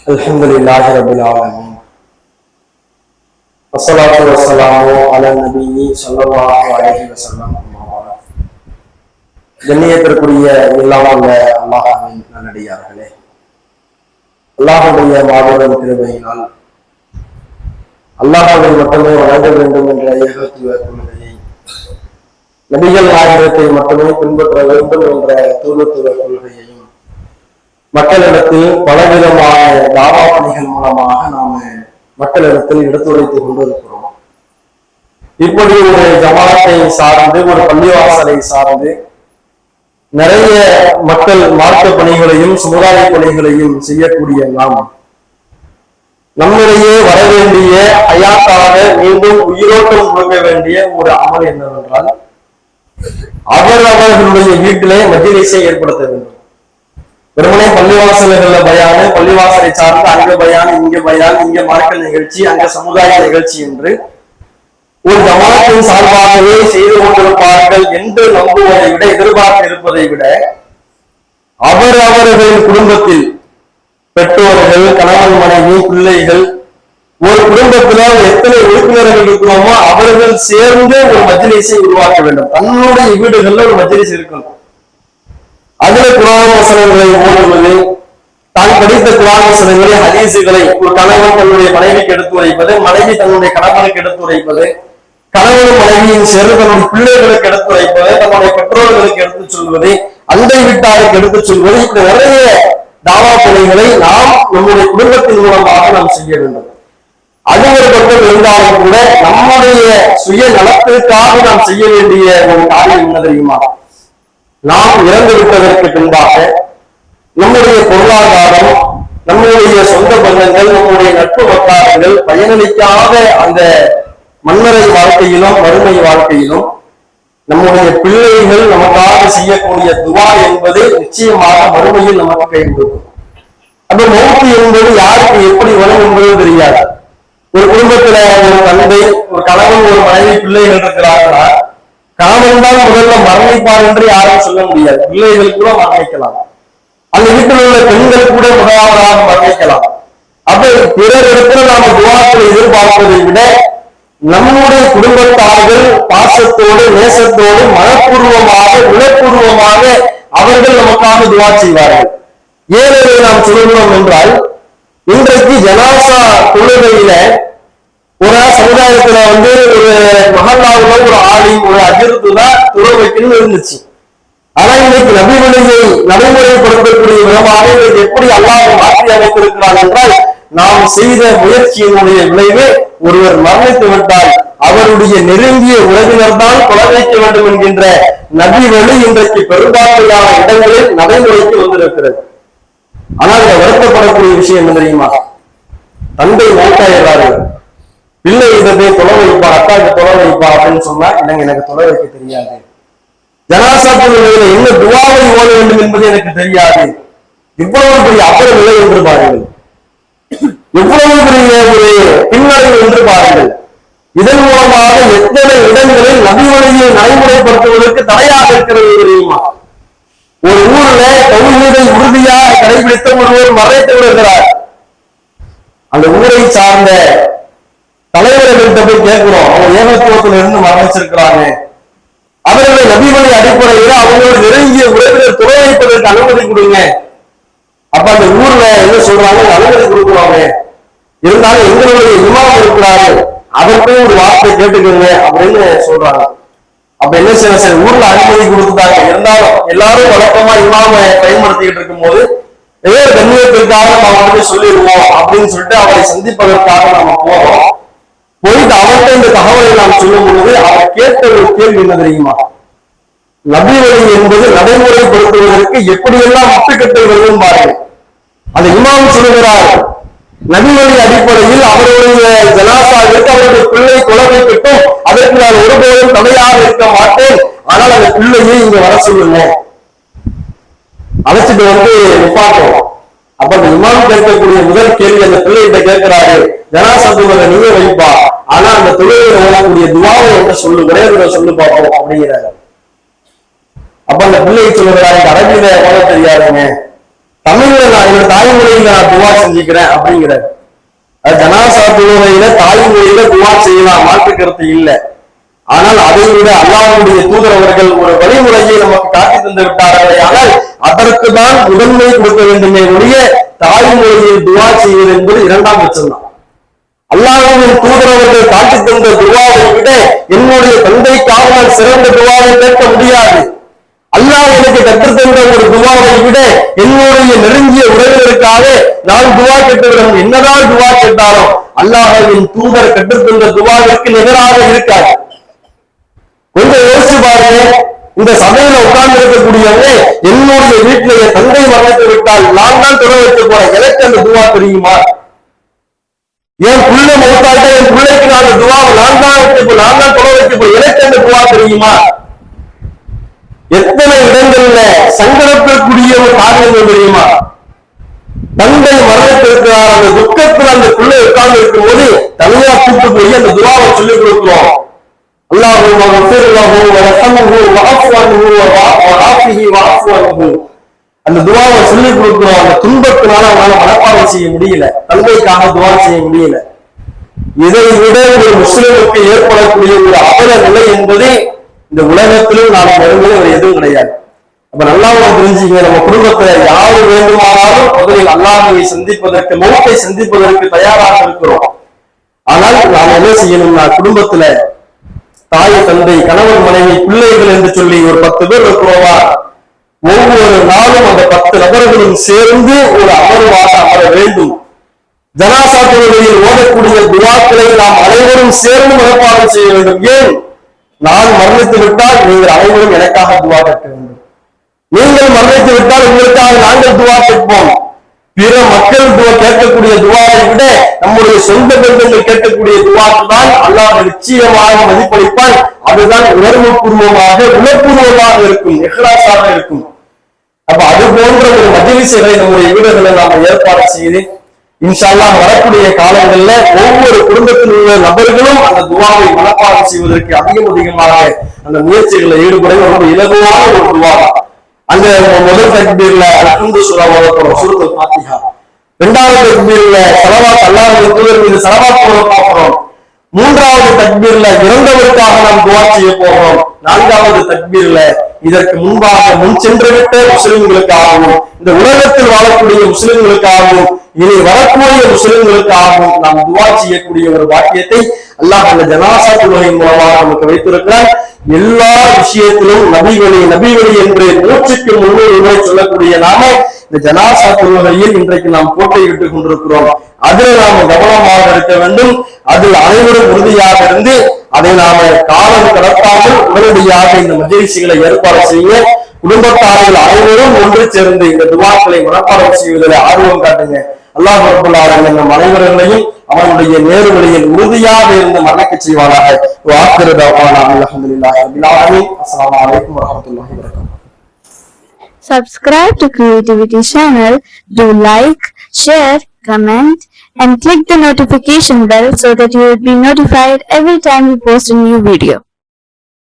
الحمد لله رب العالمين والصلاة والسلام على النبي صلى الله عليه وسلم أما بعد. கண்ணியத்திற்குரிய எல்லாம் உள்ள அல்லாஹின் நல்லடியார்களே அல்லாஹுடைய மாபெரும் கிருபையினால் அல்லாஹாவை மட்டுமே வழங்க வேண்டும் என்ற ஏகத்துவ கொள்கையை நபிகள் நாயகத்தை மட்டுமே பின்பற்ற வேண்டும் என்ற தூதுத்துவ கொள்கையையும் மக்களிடத்தில் பலவிதமான தாவா பணிகள் மூலமாக நாம மக்களிடத்தில் எடுத்துரைத்துக் கொண்டிருக்கிறோம். இப்படி ஒரு ஜமாத்தை சார்ந்து ஒரு பள்ளிவாசலை சார்ந்து நிறைய மக்கள் மார்க்க பணிகளையும் சமுதாய பணிகளையும் செய்யக்கூடிய நாம் நம்மிடையே வர வேண்டிய அயாத்தாக மீண்டும் உயிரோட்டம் கொடுக்க வேண்டிய ஒரு அமல் என்னவென்றால் அவர் அவர்களுடைய வீட்டிலே மஜிலிசை ஏற்படுத்த வேண்டும். வெறுமனே பள்ளிவாசல்கள்ல பயானு பள்ளிவாசலை சார்ந்து அங்க பயான் இங்க பயான் இங்க மார்க்கல் நிகழ்ச்சி அங்க சமுதாய நிகழ்ச்சி என்று ஒரு ஜமாத்தின் சார்பாகவே செய்து கொண்டிருப்பார்கள் என்று நம்புவதை விட எதிர்பார்த்து இருப்பதை விட அவர் அவர்களின் குடும்பத்தில் பெற்றோர்கள் கணவன் மனைவி பிள்ளைகள் ஒரு குடும்பத்துல எத்தனை உறுப்பினர்கள் இருக்கிறோமோ அவர்கள் சேர்ந்து ஒரு மஜ்லிசை உருவாக்க வேண்டும். தன்னுடைய வீடுகள்ல ஒரு மஜ்லிஸ் இருக்கணும். அதுல குரான் வசனங்களை ஓடுவது தான் படித்த குரான் வசனங்களை ஹதீசுகளை ஒரு கணவன் தன்னுடைய மனைவிக்கு எடுத்து உரைப்பது மனைவி தன்னுடைய கணவனுக்கு எடுத்து உரைப்பது கணவன் மனைவியின் சேர்ந்து தன்னுடைய பிள்ளைகளுக்கு எடுத்து உரைப்பது தன்னுடைய பெற்றோர்களுக்கு எடுத்துச் சொல்வது அண்டை வீட்டாருக்கு எடுத்துச் சொல்வது இப்படி நிறைய தாவா பணிகளை நாம் நம்முடைய குடும்பத்தின் மூலமாக நாம் செய்ய வேண்டும். அது ஒரு பக்கம் இருந்தாலும் கூட நம்முடைய சுய நலத்திற்காக நாம் செய்ய வேண்டிய ஒரு காரியம் என்ன தெரியுமா? நாம் இறந்து விட்டதற்கு பின்பாக நம்முடைய பொருளாதாரம் நம்முடைய சொந்த பந்தங்கள் நம்முடைய நட்பு வட்டாரங்கள் பயனளிக்காத அந்த மன்னரை வாழ்க்கையிலும் வறுமை வாழ்க்கையிலும் நம்முடைய பிள்ளைகள் நமக்காக செய்யக்கூடிய துவா என்பது நிச்சயமாக வறுமையில் நமக்கு கை கொடுக்கும் அப்ப மௌத்து என்பது யாருக்கு எப்படி வரும் என்பதும் தெரியாது. ஒரு குடும்பத்துல ஒரு தந்தை ஒரு கணவன் ஒரு மனைவி பிள்ளைகள் இருக்கிறார்களா? கணவன் தான் முதல்ல மரணிப்பார் என்று யாரும் சொல்ல முடியாது. பிள்ளைகள் கூட மரணிக்கலாம். அந்த வீட்டில் உள்ள பெண்கள் கூட முதலாவதாக மரணிக்கலாம். அப்ப பிறர் இடத்துல நாம துவாக்களை எதிர்பார்ப்பதை விட நம்முடைய குடும்பத்தார்கள் பாசத்தோடு நேசத்தோடு மனப்பூர்வமாக உணப்பூர்வமாக அவர்கள் நமக்காக துவா செய்வார்கள். ஏன் நாம் சொல்கிறோம் என்றால் இன்றைக்கு ஜனாசா தொழுகையில ஒரு சமுதாயத்துல வந்து ஒரு மகல்லாவுல ஒரு ஆலி ஒரு அஜிருத்து தான் துறை வைக்கணும்னு இருந்துச்சு. ஆனா இன்னைக்கு நபிமொழியை நடைமுறைப்படுத்தக்கூடிய விதமாக இதை எப்படி அல்லாஹ் மாற்றி அமைத்திருக்கிறார் என்றால் நாம் செய்த முயற்சியினுடைய விளைவு ஒருவர் மரணித்து விட்டால் அவருடைய நெருங்கிய உறவினர் தான் கொலை வைக்க வேண்டும் என்கின்ற நபி வழி இன்றைக்கு பெரும்பான்மையான இடங்களில் நடைமுறைக்கு வந்திருக்கிறது. ஆனால் இதை வருத்தப்படக்கூடிய விஷயம் என்ன தெரியுமா? தந்தை மௌத்தாயிடுறாரு பிள்ளை இதை போய் தொலை வைப்பா அக்காவுக்கு தொலை வைப்பா அப்படின்னு சொன்னா இல்லைங்க எனக்கு தொலை வைக்க தெரியாது. ஜனாசா நிலையில என்ன துவாவை ஓட வேண்டும் என்பது எனக்கு தெரியாது. இவ்வளவு பெரிய அபர நிலை என்று பாருங்கள். எவ்வளவு பெரிய ஒரு பின்னடைவு என்று பாருங்கள். இதன் மூலமாக எத்தனை இடங்களில் நபி வழியை நடைமுறைப்படுத்துவதற்கு தடையாக இருக்கிறது தெரியுமா? ஒரு ஊர்ல தொழிலை உறுதியாக கடைபிடித்த ஒருவர் மறைத்து விடுகிறார் அந்த ஊரை சார்ந்த போய் கேட்கிறோம். அவங்க ஏகத்துவத்துல இருந்து மரணிச்சிருக்கிறாங்க. அவர்களை நபிமொழி அடிப்படையில் அவங்களோட நெருங்கிய உறவினர் துணை வைப்பதற்கு அனுமதி கொடுங்க. அப்ப அந்த ஊர்ல என்ன சொல்றாங்க? அனுமதி கொடுக்குறாங்க இருந்தாலும் எங்களுடைய இமாம் இருக்கிறாரு. அதற்கும் ஒரு வார்த்தை கேட்டுக்கோங்க அப்படின்னு சொல்றாங்க. அப்ப என்ன செய்ய சரி ஊர்ல அனுமதி கொடுத்துட்டாங்க. இருந்தாலும் எல்லாரும் வழக்கமா இமாம பயன்படுத்திக்கிட்டு இருக்கும் போது ஏதோ கண்ணியத்திற்காக நம்ம வந்து சொல்லிடுவோம் அப்படின்னு சொல்லிட்டு அவரை சந்திப்பதற்காக நம்ம போறோம். போயிட்டு அவர்கிட்ட இந்த தகவலை நாம் சொல்லும் பொழுது அவர் கேட்ட ஒரு கேள்வி என்ன தெரியுமா? நபி வழி என்பது நடைமுறைப்படுத்துவதற்கு எப்படியெல்லாம் முட்டுக்கட்டை வரும் பாருங்கள் அந்த இமாம் சொல்லுகிறார். நபி வழி அடிப்படையில் அவருடைய ஜனாசாவிற்கு அவருடைய பிள்ளை கொலை வைக்கட்டும் அதற்கு நான் ஒருபோதும் தடையாக இருக்க மாட்டேன். ஆனால் அந்த பிள்ளையை இங்க வர சொல்லுங்க. அழைச்சிட்டு வந்து பார்க்கணும் அப்ப அந்த இமாம் கேட்கக்கூடிய முதல் கேள்வி அந்த பிள்ளைகிட்ட கேட்கிறாரு ஜனாசா தொழுகை நீங்க வைப்பா. ஆனா அந்த தொழுகையில ஓடக்கூடிய துவாவை என்ன சொல்லு ஒரே சொல்லு பார்ப்போம் அப்படிங்கிறாரு. அப்ப அந்த பிள்ளை சொல்லுகிறாரு எனக்கு அரபியில ஓட தெரியாதுங்க தமிழ்ல நான் என்னோட தாய்மொழியில நான் துவா செஞ்சுக்கிறேன் அப்படிங்கிறார். அது ஜனாசா தொழுகையில தாய்மொழியில துவா செய்யலாம் மாற்று கருத்து இல்லை. ஆனால் அதை விட அல்லாவுடைய தூதர் அவர்கள் ஒரு வழிமுறையை நமக்கு காட்டி தந்து விட்டார்களே ஆனால் அதற்கு தான் முதன்மை கொடுக்க வேண்டுமே ஒழிய தாய்மொழியை துவா செய்வது என்பது இரண்டாம் பட்சம்தான் தான் அல்லாஹ்வின் தூதர் அவர்கள் காட்டி தந்த துவாவை விட என்னுடைய தந்தைக்காக நான் சிறந்த துவாவை கேட்க முடியாது. அல்லாஹ் எனக்கு கற்றுத்தந்த ஒரு துவாவை விட என்னுடைய நெருங்கிய உறவினருக்காக நான் துவா கேட்டுவிடும் என்னதான் துவா கேட்டாலும் அல்லாஹின் தூதர் கற்றுத்தந்த துவாவிற்கு நிகராக இருக்காது. யோசிச்சு இந்த சபையில உட்கார்ந்து இருக்கக்கூடியவங்க என்னுடைய வீட்டுல என் தந்தை மரணத்தை விட்டால் நான் தான் தொலை வைக்க போறேன் எனக்கு அந்த துவா தெரியுமா? என் புள்ள மௌத்தாட்ட என் பிள்ளைக்கு நான் அந்த துவாவை நான் தான் வைக்க போ நான் தான் தொலை வைக்க போறேன் எனக்கு அந்த துவா தெரியுமா? எத்தனை இடங்கள்ல சங்கடப்படக்கூடிய ஒரு காரியங்கள் தெரியுமா? தந்தை மரணத்திற்கான அந்த துக்கத்தில் அந்த பிள்ளை உட்கார்ந்து இருக்கும்போது தனியா கூட்டு போய் அந்த துவாவை சொல்லிக் கொடுக்கிறோம். اللهم اغفر له وارحمه واعف عنه وعافه واعف عنه அந்த துவாவை சொல்லிக் கொடுக்கிறோம் அந்த துன்பத்தினால அவனால மனப்பாடம் செய்ய முடியல தந்தைக்காக துவா செய்ய முடியல இதை விட ஒரு முஸ்லிமுக்கு ஏற்படக்கூடிய ஒரு அவல நிலை என்பது இந்த உலகத்திலும் நாம் நெருங்குவது ஒரு எதுவும் கிடையாது அப்ப நல்லா ஒண்ணு தெரிஞ்சுங்க நம்ம குடும்பத்துல யாரு வேண்டுமானாலும் முதலில் அல்லாஹ்வை சந்திப்பதற்கு மௌத்தை சந்திப்பதற்கு தயாராக இருக்கிறோம் ஆனால் நாம் என்ன செய்யணும்னா குடும்பத்துல தாய் தந்தை கணவன் மனைவி பிள்ளைகள் என்று சொல்லி ஒரு பத்து பேர் இருக்கிறோமா? ஒவ்வொரு நாளும் அந்த பத்து நபர்களும் சேர்ந்து ஒரு அமர்வாக அமர வேண்டும். ஜனாசா தொழுகையில் ஓடக்கூடிய துவாக்களை நாம் அனைவரும் சேர்ந்து மனப்பாடம் செய்ய வேண்டும். ஏன்? நான் மரணித்து விட்டால் நீங்கள் அனைவரும் எனக்காக துவா கேட்க வேண்டும். நீங்கள் மரணித்து விட்டால் உங்களுக்காக நாங்கள் துவா கேட்போம். பிற மக்கள் கேட்கக்கூடிய துவாவை விட நம்முடைய சொந்த பந்தங்கள் கேட்கக்கூடிய துவாக்கு தான் அல்லாஹ் நிச்சயமாக மதிப்பளிப்பான் அதுதான் உணர்வுபூர்வமாக உணர்வுபூர்வமாக இருக்கும் இஹ்லாஸாக இருக்கும். அப்ப அது போன்ற ஒரு மஜிலிசுகளை நம்முடைய வீடுகளை நாம ஏற்பாடு செய்து இன்ஷால்லாம் வரக்கூடிய காலங்கள்ல ஒவ்வொரு குடும்பத்தில் உள்ள நபர்களும் அந்த துவாவை மனப்பாடம் செய்வதற்கு அதிகம் அதிகமாக அந்த முயற்சிகளை ஈடுபட ரொம்ப இலகுவான ஒரு துவா அந்த முதல் தக்பீர்ல அல்ஹம்து சுரா ஓதப்படும் சூரத்துல் ஃபாத்திஹா. இரண்டாவது தக்பீர்ல சலவாத் அல்லாஹ் தூதர் மீது சலவாத் ஓத பார்க்கிறோம். மூன்றாவது தக்பீர்ல இறந்தவருக்காக நாம் துவா செய்ய போகிறோம். நான்காவது தக்பீர்ல இதற்கு முன்பாக முன் சென்றுவிட்ட முஸ்லிம்களுக்காகவும் இந்த உலகத்தில் வாழக்கூடிய முஸ்லிம்களுக்காகவும் இனி வரக்கூடிய முஸ்லிம்களுக்காகவும் நாம் துவா செய்யக்கூடிய ஒரு வாக்கியத்தை அல்லாஹ் அந்த ஜனாசா தொழுகை மூலமாக நமக்கு வைத்திருக்கிறார். எல்லா விஷயத்திலும் நபிவழி நபிவழி என்று மூச்சுக்கு முன்னூறு சொல்லக்கூடிய நாம இந்த ஜனாசா தொழுகையில் இன்றைக்கு நாம் போட்டியிட்டுக் கொண்டிருக்கிறோம். அதில் நாம் கவனமாக இருக்க வேண்டும். அதில் அனைவரும் உறுதியாக இருந்து அதை நாம காலம் கடத்தாமல் உடனடியாக இந்த மகிழ்ச்சிகளை ஏற்பாடு செய்ய குடும்பத்தார்கள் அனைவரும் ஒன்று சேர்ந்து இந்த துவாக்களை மனப்பாடம் செய்வதில் ஆர்வம் காட்டுங்க. அல்லாஹ் நம் அனைவர்களையும் அவனுடைய நேர்வழியில் உறுதியாக இருந்து மறக்க செய்வானாக வாக்குறதாவானா அலமதுல்லாஹி ரபில் ஆலமீன் அஸ்ஸலாமு அலைக்கும் வரஹ்மத்துல்லாஹி வபரகாத்துஹு Subscribe to Creativity channel, do like, share, comment, and click the notification bell so that you will be notified every time we post a new video.